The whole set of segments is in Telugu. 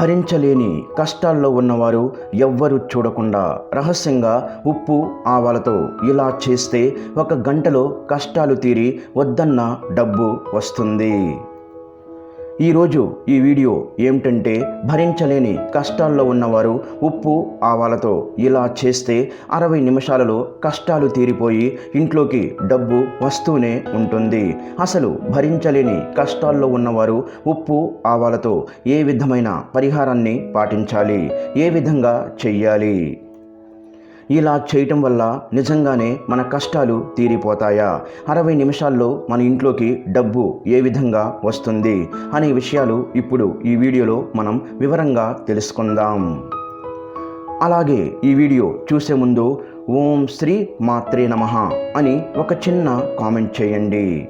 భరించలేని కష్టాల్లో ఉన్నవారు ఎవ్వరూ చూడకుండా రహస్యంగా ఉప్పు ఆవాలతో ఇలా చేస్తే ఒక గంటలో కష్టాలు తీరి వద్దన్న డబ్బు వస్తుంది. ఈరోజు ఈ వీడియో ఏమిటంటే భరించలేని కష్టాల్లో ఉన్నవారు ఉప్పు ఆవాలతో ఇలా చేస్తే అరవై నిమిషాలలో కష్టాలు తీరిపోయి ఇంట్లోకి డబ్బు వస్తూనే ఉంటుంది. అసలు భరించలేని కష్టాల్లో ఉన్నవారు ఉప్పు ఆవాలతో ఏ విధమైన పరిహారాన్ని పాటించాలి? ఏ విధంగా చెయ్యాలి? ఇలా చేయటం వల్ల నిజంగానే మన కష్టాలు తీరిపోతాయా? అరవై నిమిషాల్లో మన ఇంట్లోకి డబ్బు ఏ విధంగా వస్తుంది? అనే విషయాలు ఇప్పుడు ఈ వీడియోలో మనం వివరంగా తెలుసుకుందాం. అలాగే ఈ వీడియో చూసే ముందు ఓం శ్రీ మాత్రే నమః అని ఒక చిన్న కామెంట్ చేయండి.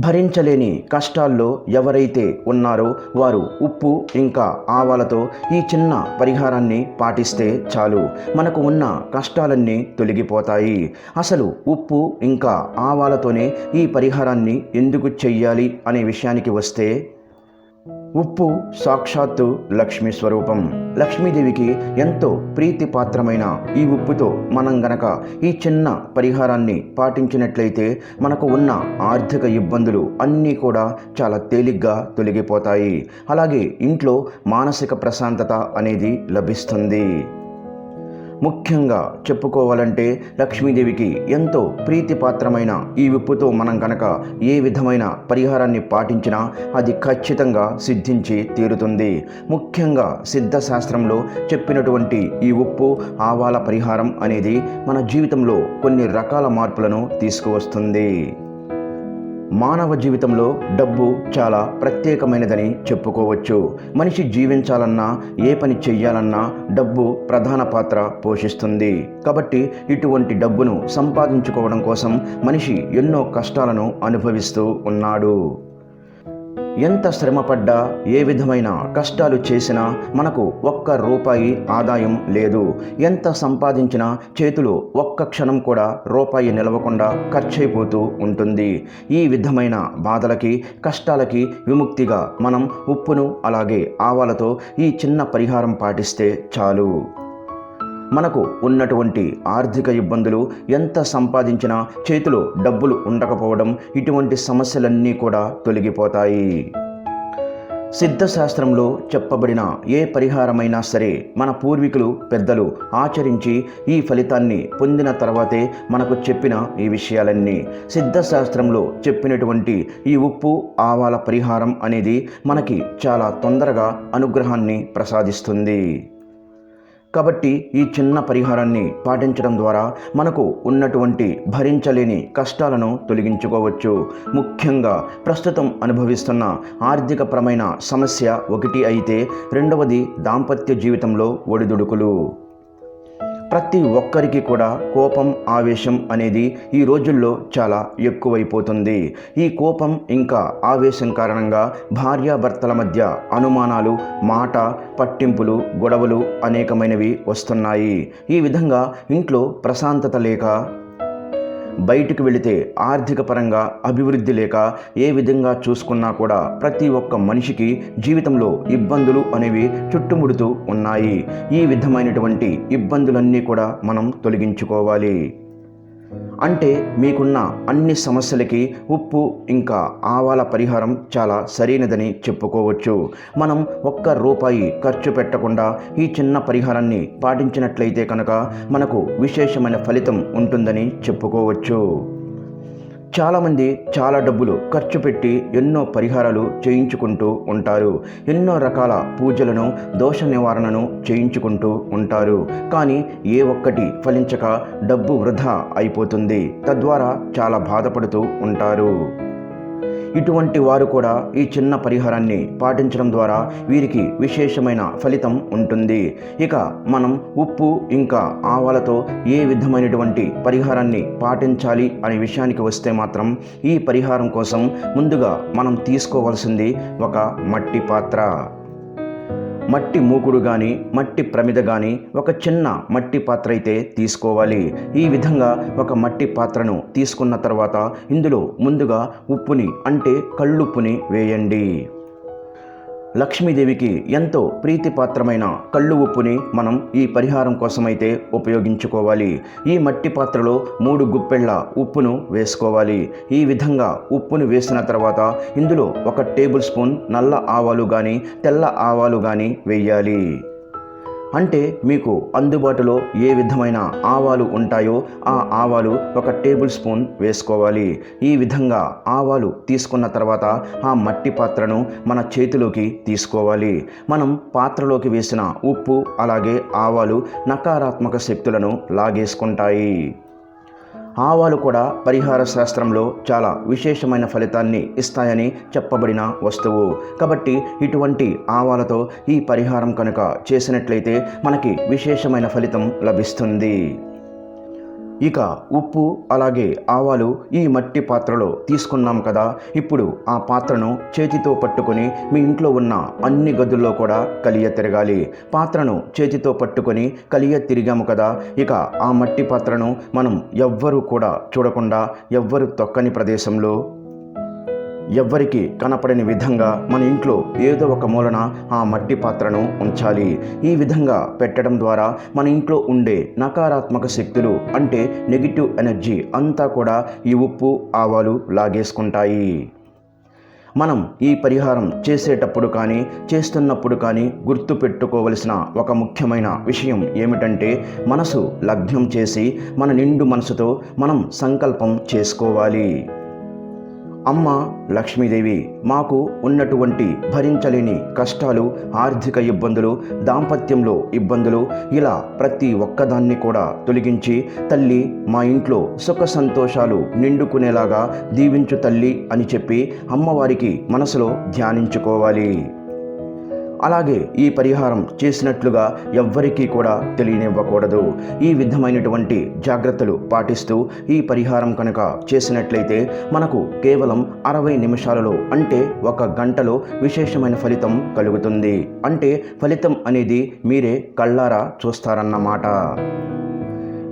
భరించలేని కష్టాల్లో ఎవరైతే ఉన్నారో వారు ఉప్పు ఇంకా ఆవాలతో ఈ చిన్న పరిహారాన్ని పాటిస్తే చాలు. మనకు ఉన్న కష్టాలన్నీ తొలగిపోతాయి. అసలు ఉప్పు ఇంకా ఆవాలతోనే ఈ పరిహారాన్ని ఎందుకు చెయ్యాలి అనే విషయానికి వస్తే ఉప్పు సాక్షాత్తు లక్ష్మీ స్వరూపం. లక్ష్మీదేవికి ఎంతో ప్రీతిపాత్రమైన ఈ ఉప్పుతో మనం గనక ఈ చిన్న పరిహారాన్ని పాటించినట్లయితే మనకు ఉన్న ఆర్థిక ఇబ్బందులు అన్నీ కూడా చాలా తేలిగ్గా తొలగిపోతాయి. అలాగే ఇంట్లో మానసిక ప్రశాంతత అనేది లభిస్తుంది. ముఖ్యంగా చెప్పుకోవాలంటే లక్ష్మీదేవికి ఎంతో ప్రీతిపాత్రమైన ఈ ఉప్పుతో మనం కనుక ఏ విధమైన పరిహారాన్ని పాటించినా అది ఖచ్చితంగా సిద్ధించి తీరుతుంది. ముఖ్యంగా సిద్ధశాస్త్రంలో చెప్పినటువంటి ఈ ఉప్పు ఆవాల పరిహారం అనేది మన జీవితంలో కొన్ని రకాల మార్పులను తీసుకువస్తుంది. మానవ జీవితంలో డబ్బు చాలా ప్రత్యేకమైనదని చెప్పుకోవచ్చు. మనిషి జీవించాలన్నా ఏ పని చెయ్యాలన్నా డబ్బు ప్రధాన పాత్ర పోషిస్తుంది. కాబట్టి ఇటువంటి డబ్బును సంపాదించుకోవడం కోసం మనిషి ఎన్నో కష్టాలను అనుభవిస్తూ ఉన్నాడు. ఎంత శ్రమపడ్డా ఏ విధమైన కష్టాలు చేసినా మనకు ఒక్క రూపాయి ఆదాయం లేదు. ఎంత సంపాదించినా చేతులు ఒక్క క్షణం కూడా రూపాయి నిలవకుండా ఖర్చయిపోతూ ఉంటుంది. ఈ విధమైన బాధలకి కష్టాలకి విముక్తిగా మనం ఉప్పును అలాగే ఆవాలతో ఈ చిన్న పరిహారం పాటిస్తే చాలు. మనకు ఉన్నటువంటి ఆర్థిక ఇబ్బందులు ఎంత సంపాదించినా చేతిలో డబ్బులు ఉండకపోవడం ఇటువంటి సమస్యలన్నీ కూడా తొలగిపోతాయి. సిద్ధశాస్త్రంలో చెప్పబడిన ఏ పరిహారమైనా సరే మన పూర్వీకులు పెద్దలు ఆచరించి ఈ ఫలితాన్ని పొందిన తర్వాతే మనకు చెప్పిన ఈ విషయాలన్నీ. సిద్ధశాస్త్రంలో చెప్పినటువంటి ఈ ఉప్పు ఆవాల పరిహారం అనేది మనకి చాలా తొందరగా అనుగ్రహాన్ని ప్రసాదిస్తుంది. కాబట్టి ఈ చిన్న పరిహారాన్ని పాటించడం ద్వారా మనకు ఉన్నటువంటి భరించలేని కష్టాలను తొలగించుకోవచ్చు. ముఖ్యంగా ప్రస్తుతం అనుభవిస్తున్న ఆర్థికపరమైన సమస్య ఒకటి అయితే రెండవది దాంపత్య జీవితంలో ఒడిదుడుకులు. ప్రతి ఒక్కరికి కూడా కోపం ఆవేశం అనేది ఈ రోజుల్లో చాలా ఎక్కువైపోతుంది. ఈ కోపం ఇంకా ఆవేశం కారణంగా భార్యాభర్తల మధ్య అనుమానాలు మాట పట్టింపులు గొడవలు అనేకమైనవి వస్తున్నాయి. ఈ విధంగా ఇంట్లో ప్రశాంతత లేక బయటికి వెళితే ఆర్థిక పరంగా అభివృద్ధి లేక ఏ విధంగా చూసుకున్నా కూడా ప్రతి ఒక్క మనిషికి జీవితంలో ఇబ్బందులు అనేవి చుట్టుముడుతూ ఉన్నాయి. ఈ విధమైనటువంటి ఇబ్బందులన్నీ కూడా మనం తొలగించుకోవాలి. అంటే మీకున్న అన్ని సమస్యలకి ఉప్పు ఇంకా ఆవాల పరిహారం చాలా సరైనదని చెప్పుకోవచ్చు. మనం ఒక్క రూపాయి ఖర్చు పెట్టకుండా ఈ చిన్న పరిహారాన్ని పాటించినట్లయితే కనుక మనకు విశేషమైన ఫలితం ఉంటుందని చెప్పుకోవచ్చు. చాలామంది చాలా డబ్బులు ఖర్చు పెట్టి ఎన్నో పరిహారాలు చేయించుకుంటూ ఉంటారు. ఎన్నో రకాల పూజలను దోష నివారణను చేయించుకుంటూ ఉంటారు. కానీ ఏ ఒక్కటి ఫలించక డబ్బు వృధా అయిపోతుంది. తద్వారా చాలా బాధపడుతూ ఉంటారు. ఇటువంటి వారు కూడా ఈ చిన్న పరిహారాన్ని పాటించడం ద్వారా వీరికి విశేషమైన ఫలితం ఉంటుంది. ఇక మనం ఉప్పు ఇంకా ఆవాలతో ఏ విధమైనటువంటి పరిహారాన్ని పాటించాలి అనే విషయానికి వస్తే మాత్రం ఈ పరిహారం కోసం ముందుగా మనం తీసుకోవాల్సింది ఒక మట్టి పాత్ర. మట్టి మూకుడు కానీ మట్టి ప్రమిద కానీ ఒక చిన్న మట్టి పాత్ర అయితే తీసుకోవాలి. ఈ విధంగా ఒక మట్టి పాత్రను తీసుకున్న తర్వాత ఇందులో ముందుగా ఉప్పుని అంటే కళ్ళుప్పుని వేయండి. లక్ష్మీదేవికి ఎంతో ప్రీతిపాత్రమైన కళ్ళు ఉప్పుని మనం ఈ పరిహారం కోసమైతే ఉపయోగించుకోవాలి. ఈ మట్టి పాత్రలో మూడు గుప్పెళ్ళ ఉప్పును వేసుకోవాలి. ఈ విధంగా ఉప్పును వేసిన తర్వాత ఇందులో ఒక టేబుల్ స్పూన్ నల్ల ఆవాలు కానీ తెల్ల ఆవాలు కానీ వేయాలి. అంటే మీకు అందుబాటులో ఏ విధమైన ఆవాలు ఉంటాయో ఆ ఆవాలు ఒక టేబుల్ స్పూన్ వేసుకోవాలి. ఈ విధంగా ఆవాలు తీసుకున్న తర్వాత ఆ మట్టి పాత్రను మన చేతిలోకి తీసుకోవాలి. మనం పాత్రలోకి వేసిన ఉప్పు అలాగే ఆవాలు నకారాత్మక శక్తులను లాగేసుకుంటాయి. ఆవాలు కూడా పరిహార శాస్త్రంలో చాలా విశేషమైన ఫలితాన్ని ఇస్తాయని చెప్పబడిన వస్తువు. కాబట్టి ఇటువంటి ఆవాలతో ఈ పరిహారం కనుక చేసినట్లయితే మనకి విశేషమైన ఫలితం లభిస్తుంది. ఇక ఉప్పు అలాగే ఆవాలు ఈ మట్టి పాత్రలో తీసుకున్నాం కదా. ఇప్పుడు ఆ పాత్రను చేతితో పట్టుకొని మీ ఇంట్లో ఉన్న అన్ని గదుల్లో కూడా కలియ తిరగాలి. పాత్రను చేతితో పట్టుకొని కలియ తిరిగాము కదా. ఇక ఆ మట్టి పాత్రను మనం ఎవ్వరూ కూడా చూడకుండా ఎవ్వరు తొక్కని ప్రదేశంలో ఎవ్వరికి కనపడని విధంగా మన ఇంట్లో ఏదో ఒక మూలన ఆ మట్టి పాత్రను ఉంచాలి. ఈ విధంగా పెట్టడం ద్వారా మన ఇంట్లో ఉండే నకారాత్మక శక్తులు అంటే నెగిటివ్ ఎనర్జీ అంతా కూడా ఈ ఉప్పు ఆవాలు లాగేసుకుంటాయి. మనం ఈ పరిహారం చేసేటప్పుడు కానీ చేస్తున్నప్పుడు కానీ గుర్తు పెట్టుకోవలసిన ఒక ముఖ్యమైన విషయం ఏమిటంటే మనసు లగ్నం చేసి మన నిండు మనసుతో మనం సంకల్పం చేసుకోవాలి. అమ్మ లక్ష్మీదేవి మాకు ఉన్నటువంటి భరించలేని కష్టాలు ఆర్థిక ఇబ్బందులు దాంపత్యంలో ఇబ్బందులు ఇలా ప్రతి ఒక్కదాన్ని కూడా తొలగించి తల్లి మా ఇంట్లో సుఖ సంతోషాలు నిండుకునేలాగా దీవించు తల్లి అని చెప్పి అమ్మవారికి మనసులో ధ్యానించుకోవాలి. అలాగే ఈ పరిహారం చేసినట్లుగా ఎవ్వరికీ కూడా తెలియనివ్వకూడదు. ఈ విధమైనటువంటి జాగ్రత్తలు పాటిస్తూ ఈ పరిహారం కనుక చేసినట్లయితే మనకు కేవలం అరవై నిమిషాలలో అంటే ఒక గంటలో విశేషమైన ఫలితం కలుగుతుంది. అంటే ఫలితం అనేది మీరే కళ్ళారా చూస్తారన్నమాట.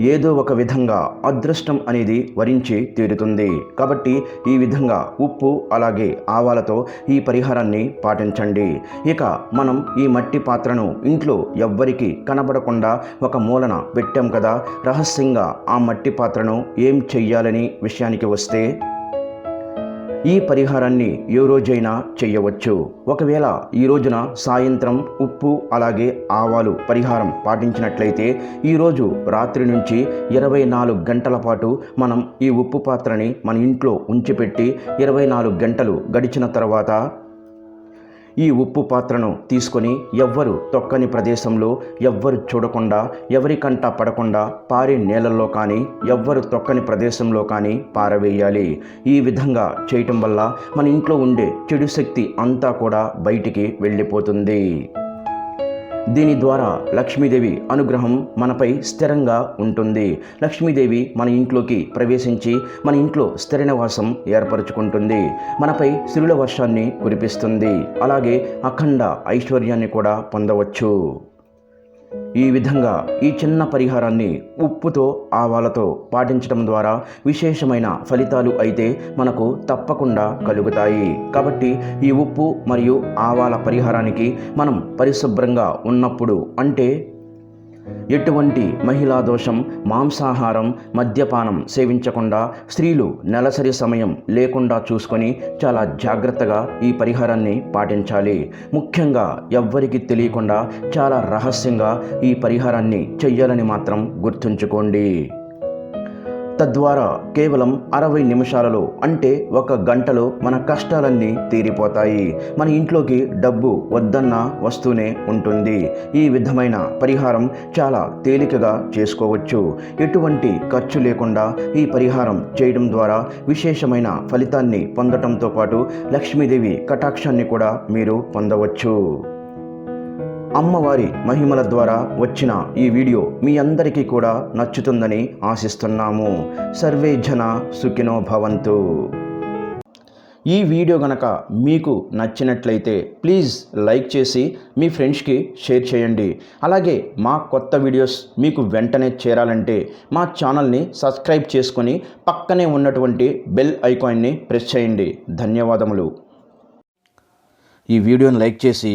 ఏదో ఒక విధంగా అదృష్టం అనేది వరించి తీరుతుంది. కాబట్టి ఈ విధంగా ఉప్పు అలాగే ఆవాలతో ఈ పరిహారాన్ని పాటించండి. ఇక మనం ఈ మట్టి పాత్రను ఇంట్లో ఎవ్వరికి కనబడకుండా ఒక మూలన పెట్టాం కదా రహస్యంగా ఆ మట్టి పాత్రను ఏం చెయ్యాలని విషయానికి వస్తే ఈ పరిహారాన్ని ఏ రోజైనా చేయవచ్చు. ఒకవేళ ఈ రోజున సాయంత్రం ఉప్పు అలాగే ఆవాలు పరిహారం పాటించినట్లయితే ఈరోజు రాత్రి నుంచి ఇరవై నాలుగు గంటల పాటు మనం ఈ ఉప్పు పాత్రని మన ఇంట్లో ఉంచిపెట్టి ఇరవై నాలుగు గంటలు గడిచిన తర్వాత ఈ ఉప్పు పాత్రను తీసుకొని ఎవ్వరు తొక్కని ప్రదేశంలో ఎవ్వరు చూడకుండా ఎవరికంట పడకుండా పారే నీళ్ళల్లో కానీ ఎవ్వరు తొక్కని ప్రదేశంలో కానీ పారవేయాలి. ఈ విధంగా చేయటం వల్ల మన ఇంట్లో ఉండే చెడు శక్తి అంతా కూడా బయటికి వెళ్ళిపోతుంది. దీని ద్వారా లక్ష్మీదేవి అనుగ్రహం మనపై స్థిరంగా ఉంటుంది. లక్ష్మీదేవి మన ఇంట్లోకి ప్రవేశించి మన ఇంట్లో స్థిర నివాసం ఏర్పరచుకుంటుంది. మనపై సిరుల వర్షాన్ని కురిపిస్తుంది. అలాగే అఖండ ఐశ్వర్యాన్ని కూడా పొందవచ్చు. ఈ విధంగా ఈ చిన్న పరిహారాన్ని ఉప్పుతో ఆవాలతో పాటించడం ద్వారా విశేషమైన ఫలితాలు అయితే మనకు తప్పకుండా కలుగుతాయి. కాబట్టి ఈ ఉప్పు మరియు ఆవాల పరిహారానికి మనం పరిశుభ్రంగా ఉన్నప్పుడు అంటే ఎటువంటి మహిళా దోషం మాంసాహారం మద్యపానం సేవించకుండా స్త్రీలు నెలసరి సమయం లేకుండా చూసుకొని చాలా జాగ్రత్తగా ఈ పరిహారాన్ని పాటించాలి. ముఖ్యంగా ఎవ్వరికి తెలియకుండా చాలా రహస్యంగా ఈ పరిహారాన్ని చెయ్యాలని మాత్రం గుర్తుంచుకోండి. తద్వారా కేవలం అరవై నిమిషాలలో అంటే ఒక గంటలో మన కష్టాలన్నీ తీరిపోతాయి. మన ఇంట్లోకి డబ్బు వద్దన్న వస్తూనే ఉంటుంది. ఈ విధమైన పరిహారం చాలా తేలికగా చేసుకోవచ్చు. ఎటువంటి ఖర్చు లేకుండా ఈ పరిహారం చేయడం ద్వారా విశేషమైన ఫలితాన్ని పొందటంతో పాటు లక్ష్మీదేవి కటాక్షాన్ని కూడా మీరు పొందవచ్చు. అమ్మవారి మహిమల ద్వారా వచ్చిన ఈ వీడియో మీ అందరికీ కూడా నచ్చుతుందని ఆశిస్తున్నాము. సర్వే జన సుఖినో భవంతు. ఈ వీడియో గనక మీకు నచ్చినట్లయితే ప్లీజ్ లైక్ చేసి మీ ఫ్రెండ్స్కి షేర్ చేయండి. అలాగే మా కొత్త వీడియోస్ మీకు వెంటనే చేరాలంటే మా ఛానల్ని సబ్స్క్రైబ్ చేసుకొని పక్కనే ఉన్నటువంటి బెల్ ఐకాన్ని ప్రెస్ చేయండి. ధన్యవాదములు. ఈ వీడియోని లైక్ చేసి